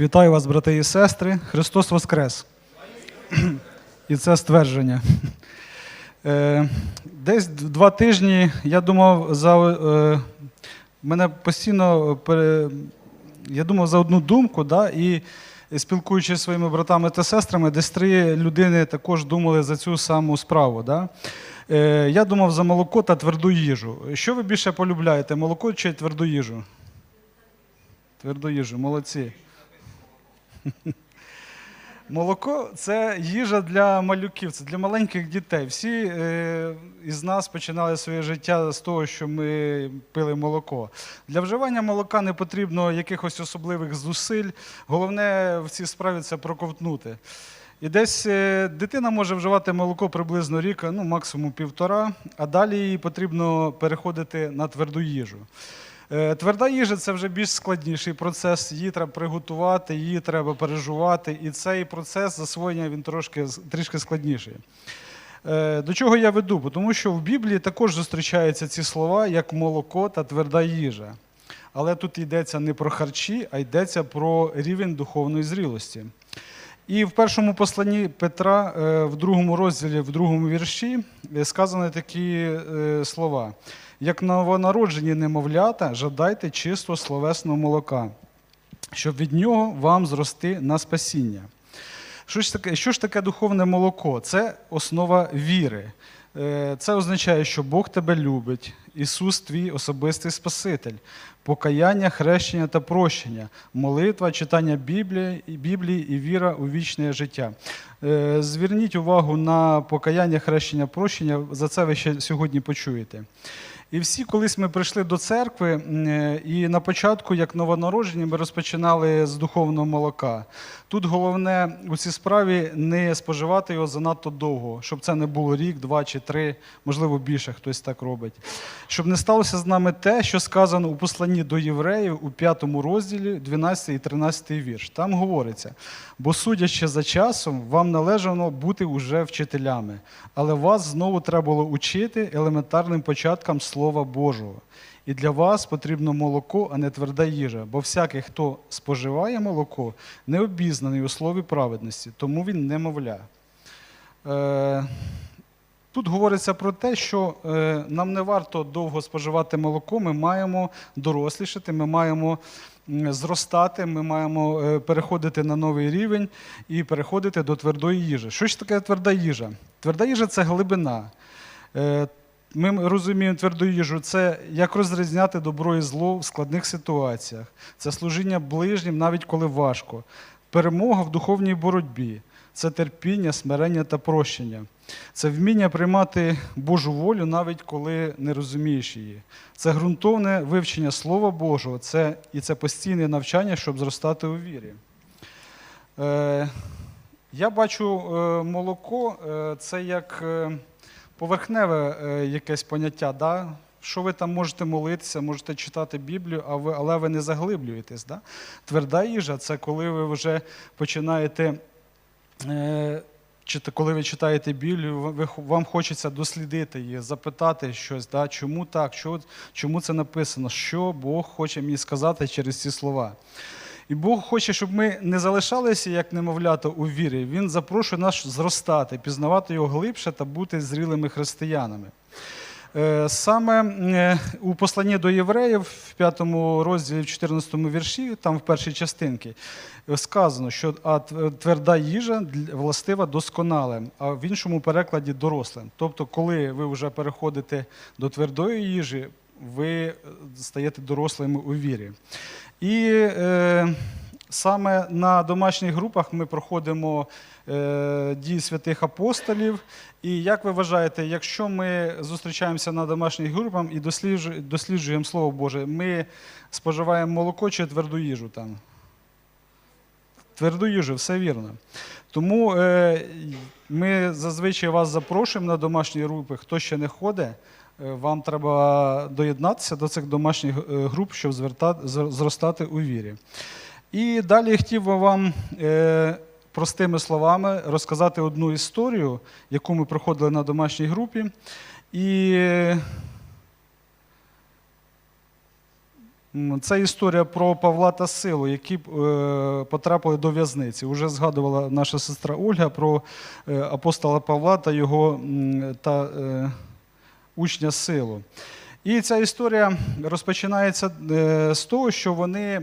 Вітаю вас, брати і сестри. Христос Воскрес. І це ствердження. Е, Десь два тижні я думав за е, мене постійно я думав за одну думку, да, і спілкуючись зі своїми братами та сестрами, десь три людини також думали за цю саму справу. Да. Е, Я думав за молоко та тверду їжу. Що ви більше полюбляєте, молоко чи тверду їжу? Тверду їжу, молодці. Молоко це їжа для малюків, це для маленьких дітей. Всі е, із нас починали своє життя з того, що ми пили молоко. Для вживання молока не потрібно якихось особливих зусиль. Головне в цій справі це проковтнути. І десь е, дитина може вживати молоко приблизно рік, ну максимум півтора, а далі їй потрібно переходити на тверду їжу. Е, Тверда їжа це вже більш складніший процес. Її треба приготувати, її треба пережувати. І цей процес засвоєння він трошки трішки складніший. Е, До чого я веду? Тому що в Біблії також зустрічаються ці слова як молоко та тверда їжа. Але тут йдеться не про харчі, а йдеться про рівень духовної зрілості. І в першому посланні Петра, е, в другому розділі, в другому вірші, е, сказані такі е, слова: як новонароджені немовлята, жадайте чисто словесного молока, щоб від нього вам зрости на спасіння. Що ж таке, що ж таке духовне молоко? Це основа віри. Це означає, що Бог тебе любить, Ісус твій особистий Спаситель, покаяння, хрещення та прощення, молитва, читання Біблії, Біблії і віра у вічне життя. Е, Зверніть увагу на покаяння, хрещення, прощення. За це ви ще сьогодні почуєте. І всі, колись ми прийшли до церкви, е, і на початку, як новонароджені, ми розпочинали з духовного молока. Тут головне у цій справі не споживати його занадто довго, щоб це не було рік, два чи три, можливо, більше хтось так робить. Щоб не сталося з нами те, що сказано у посланні до євреїв у п'ятому розділі, 12 і 13 вірш. Там говориться: бо судячи за часом, вам належало бути уже вчителями, але вас знову треба було учити елементарним початкам Слова Божого. І для вас потрібно молоко, а не тверда їжа, бо всякий, хто споживає молоко, не обізнаний у слові праведності, тому він немовля. Е, Тут говориться про те, що е, нам не варто довго споживати молоко, ми маємо дорослішати, ми маємо зростати, ми маємо е, переходити на новий рівень і переходити до твердої їжі. Що ж таке тверда їжа? Тверда їжа це глибина. Ми розуміємо тверду їжу, це як розрізняти добро і зло в складних ситуаціях. Це служіння ближнім, навіть коли важко. Перемога в духовній боротьбі. Це терпіння, смирення та прощення. Це вміння приймати Божу волю, навіть коли не розумієш її. Це ґрунтовне вивчення Слова Божого, це, і це постійне навчання, щоб зростати у вірі. Е, я бачу е, молоко е, це як е, поверхневе е, якесь поняття. Да? Що ви там можете молитися, можете читати Біблію, а ви, але ви не заглиблюєтесь. Да? Тверда їжа це коли ви вже починаєте. Е, коли ви читаєте Біблію, вам хочеться дослідити її, запитати щось, да, чому так, чому це написано, що Бог хоче мені сказати через ці слова. І Бог хоче, щоб ми не залишалися як немовлята у вірі. Він запрошує нас зростати, пізнавати його глибше та бути зрілими християнами. Е, Саме е, у посланні до євреїв в 5 розділі, в 14 вірші, там в першій частинці, сказано, що тверда їжа властива досконалим, а в іншому перекладі дорослим. Тобто, коли ви вже переходите до твердої їжі, ви е, стаєте дорослими у вірі. І е, саме на домашніх групах ми проходимо е, дії святих апостолів. І як ви вважаєте, якщо ми зустрічаємося на домашніх групах і досліджу- досліджуємо Слово Боже, ми споживаємо молоко чи тверду їжу там? Тверду їжу, все вірно. Тому е, ми зазвичай вас запрошуємо на домашні групи. Хто ще не ходить, вам треба доєднатися до цих домашніх е, груп, щоб зростати у вірі. І далі хотів би вам е, простими словами розказати одну історію, яку ми проходили на домашній групі. І Це історія про Павла та Силу, які е, потрапили до в'язниці. Уже згадувала наша сестра Ольга про е, апостола Павла та його та, е, учня Силу. І ця історія розпочинається е, з того, що вони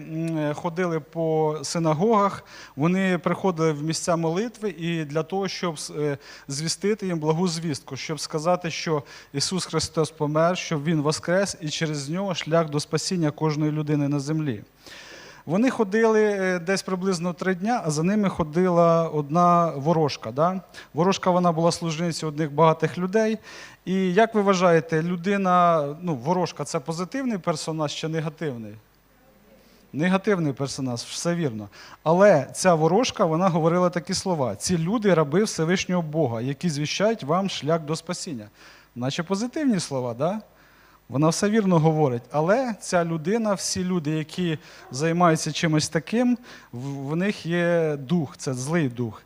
ходили по синагогах, вони приходили в місця молитви і для того, щоб е, звістити їм благу звістку, щоб сказати, що Ісус Христос помер, що Він воскрес, і через нього шлях до спасіння кожної людини на землі. Вони ходили е, десь приблизно три дня, а за ними ходила одна ворожка. Да? Ворожка вона була служницею одних багатих людей. І як ви вважаєте, людина, ну, ворожка це позитивний персонаж чи негативний? Негативний персонаж, все вірно. Але ця ворожка вона говорила такі слова: ці люди раби Всевишнього Бога, які звіщають вам шлях до спасіння. Наче позитивні слова, да? Вона все вірно говорить, але ця людина, всі люди, які займаються чимось таким, в них є дух, це злий дух.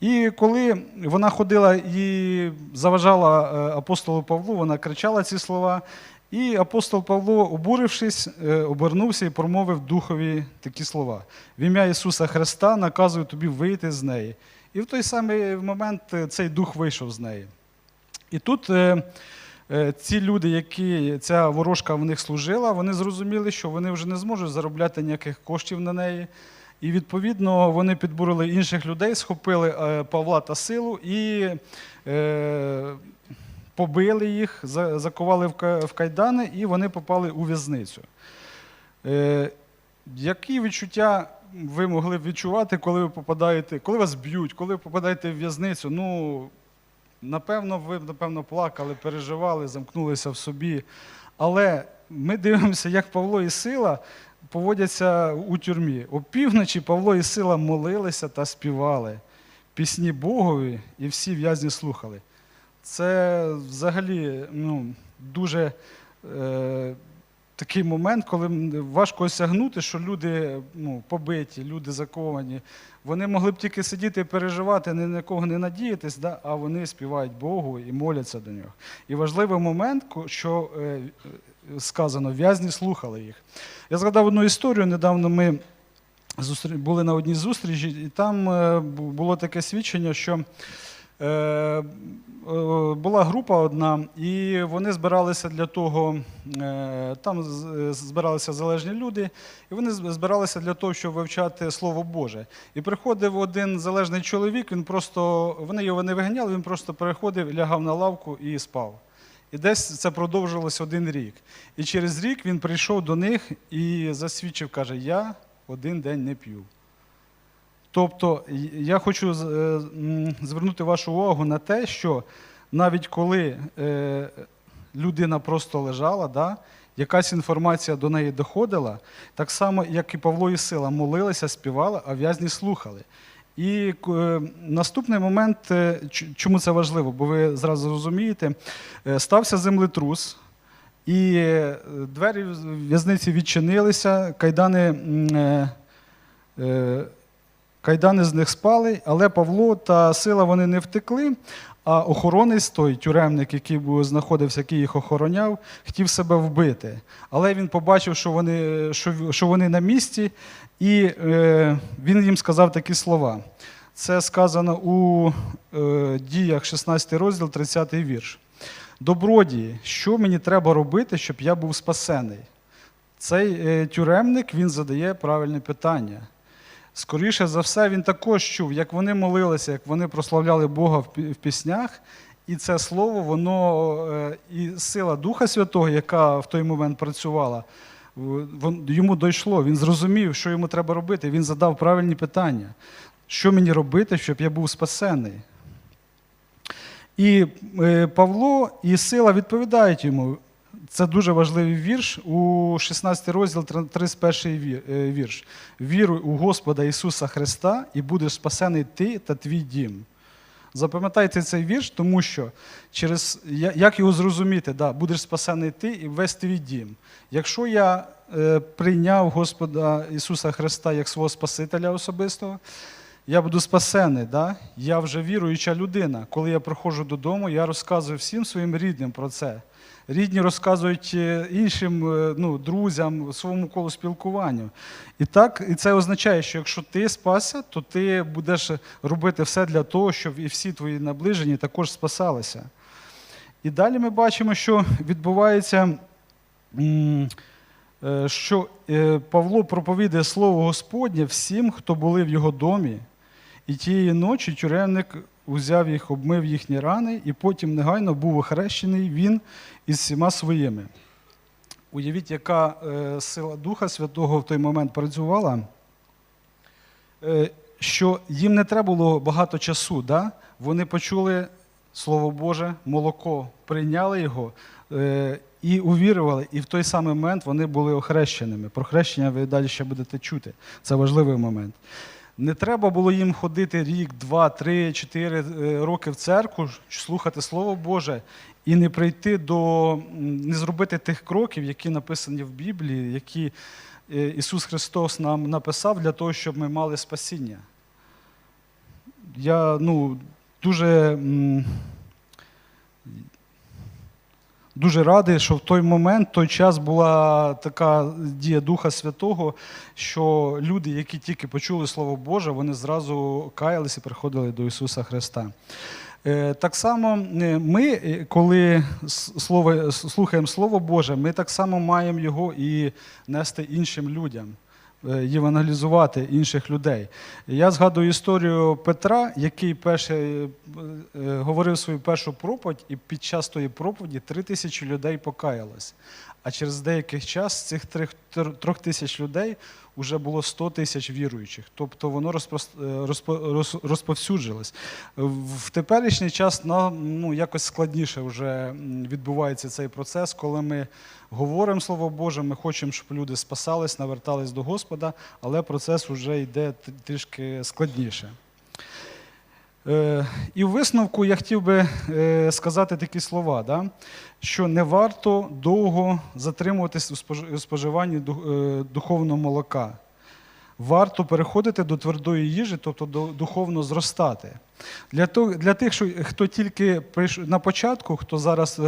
І коли вона ходила і заважала е, апостолу Павлу, вона кричала ці слова. І апостол Павло, обурившись, е, обернувся і промовив духові такі слова: в ім'я Ісуса Христа наказую тобі вийти з неї. І в той самий момент е, цей дух вийшов з неї. І тут ці люди, які ця ворожка в них служила, вони зрозуміли, що вони вже не зможуть заробляти ніяких коштів на неї. І відповідно вони підбурили інших людей, схопили е, Павла та силу і е, побили їх, за- закували в кайдани, і вони попали у в'язницю. Е, які відчуття ви могли б відчувати, коли ви попадаєте, коли вас б'ють, коли ви попадаєте в в'язницю? Ну, напевно, ви напевно плакали, переживали, замкнулися в собі. Але ми дивимося, як Павло і Сила поводяться у тюрмі. Опівночі Павло і Сила молилися та співали пісні Богові, і всі в'язні слухали. Це взагалі ну, дуже е, такий момент, коли важко осягнути, що люди ну, побиті, люди заковані. Вони могли б тільки сидіти і переживати, ні на кого не надіятись, да? а вони співають Богу і моляться до нього. І важливий момент, що е, сказано, в'язні слухали їх. Я згадав одну історію. Недавно ми були на одній зустрічі, і там е, було таке свідчення, що була група одна, і вони збиралися для того, е, там е, збиралися залежні люди, і вони збиралися для того, щоб вивчати Слово Боже. І приходив один залежний чоловік, він просто, вони його не виганяли, він просто переходив, лягав на лавку і спав. І десь це продовжилось один рік. І через рік він прийшов до них і засвідчив, каже: Я один день не п'ю. Тобто, я хочу е, звернути вашу увагу на те, що навіть коли е, людина просто лежала, да, якась інформація до неї доходила, так само, як і Павло і Сила, молилися, співали, а в'язні слухали. І е, наступний момент, чому це важливо, бо ви зразу розумієте, стався землетрус, і двері в'язниці відчинилися, кайдани, кайдани з них спали, але Павло та сила вони не втекли. А охоронець, той тюремник, який знаходився, який їх охороняв, хотів себе вбити. Але він побачив, що вони, що, що вони на місці, і е, він їм сказав такі слова. Це сказано у е, діях 16 розділ, 30 вірш. Добродії, що мені треба робити, щоб я був спасений? Цей е, тюремник він задає правильне питання. Скоріше за все, він також чув, як вони молилися, як вони прославляли Бога в піснях. І це слово, воно е, і сила Духа Святого, яка в той момент працювала, йому дійшло. Він зрозумів, що йому треба робити. Він задав правильні питання. Що мені робити, щоб я був спасений? І е, Павло і сила відповідають йому. Це дуже важливий вірш у 16 розділ, тр- 31 вір- е, вірш. Віруй у Господа Ісуса Христа і будеш спасений ти та твій дім. Запам'ятайте цей вірш, тому що через як його зрозуміти, да, будеш спасений ти і весь твій дім. Якщо я е, прийняв Господа Ісуса Христа як свого Спасителя особистого, я буду спасений, да? я вже віруюча людина. Коли я приходжу додому, я розказую всім своїм рідним про це. Рідні розказують е, іншим е, ну, друзям, своєму колу спілкуванню. І так, і це означає, що якщо ти спасся, то ти будеш робити все для того, щоб і всі твої наближені також спасалися. І далі ми бачимо, що відбувається, е, що Павло проповідує слово Господнє всім, хто були в його домі. І тієї ночі тюремник узяв їх, обмив їхні рани, і потім негайно був охрещений він із всіма своїми. Уявіть, яка е, сила Духа Святого в той момент працювала, е, що їм не треба було багато часу. Да? Вони почули Слово Боже, молоко, прийняли його е, і увірували, і в той самий момент вони були охрещеними. Про хрещення ви далі ще будете чути. Це важливий момент. Не треба було їм ходити рік, два, три, чотири е, роки в церкву, слухати Слово Боже і не прийти до, не зробити тих кроків, які написані в Біблії, які е, Ісус Христос нам написав для того, щоб ми мали спасіння. Я ну, дуже, дуже радий, що в той момент, той час була така дія Духа Святого, що люди, які тільки почули Слово Боже, вони зразу каялися і приходили до Ісуса Христа. Е, Так само е, ми, е, коли слово, слухаємо Слово Боже, ми так само маємо його і нести іншим людям, євангелізувати інших людей. Я згадую історію Петра, який перший, е, е, говорив свою першу проповідь, і під час тої проповіді три тисячі людей покаялось. А через деякий час цих трьох, тисяч людей вже було 100 тисяч віруючих. Тобто воно е, розповсюджилось. В теперішній час нам ну, якось складніше вже відбувається цей процес, коли ми говоримо Слово Боже, ми хочемо, щоб люди спасались, навертались до Господа, але процес вже йде трішки складніше. Е, І в висновку я хотів би е, сказати такі слова, да? що не варто довго затримуватись у споживанні е, духовного молока. Варто переходити до твердої їжі, тобто духовно зростати. Для, для тих, хто тільки на початку, хто зараз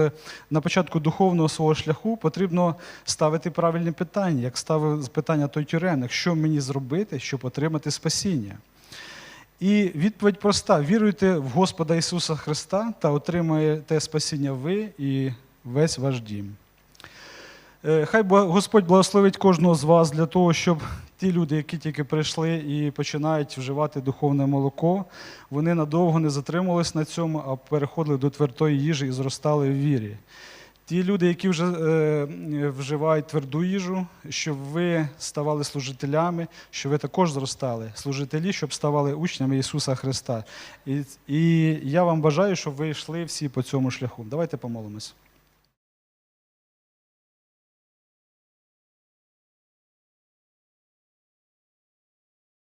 на початку духовного свого шляху, потрібно ставити правильні питання, як ставив питання той тюремник, що мені зробити, щоб отримати спасіння. І відповідь проста: віруйте в Господа Ісуса Христа та отримаєте спасіння ви і весь ваш дім. Е, Хай Господь благословить кожного з вас для того, щоб ті люди, які тільки прийшли і починають вживати духовне молоко, вони надовго не затримувались на цьому, а переходили до твердої їжі і зростали в вірі. Ті люди, які вже е, вживають тверду їжу, щоб ви ставали служителями, щоб ви також зростали, служителі, щоб ставали учнями Ісуса Христа. І, і я вам бажаю, щоб ви йшли всі по цьому шляху. Давайте помолимось.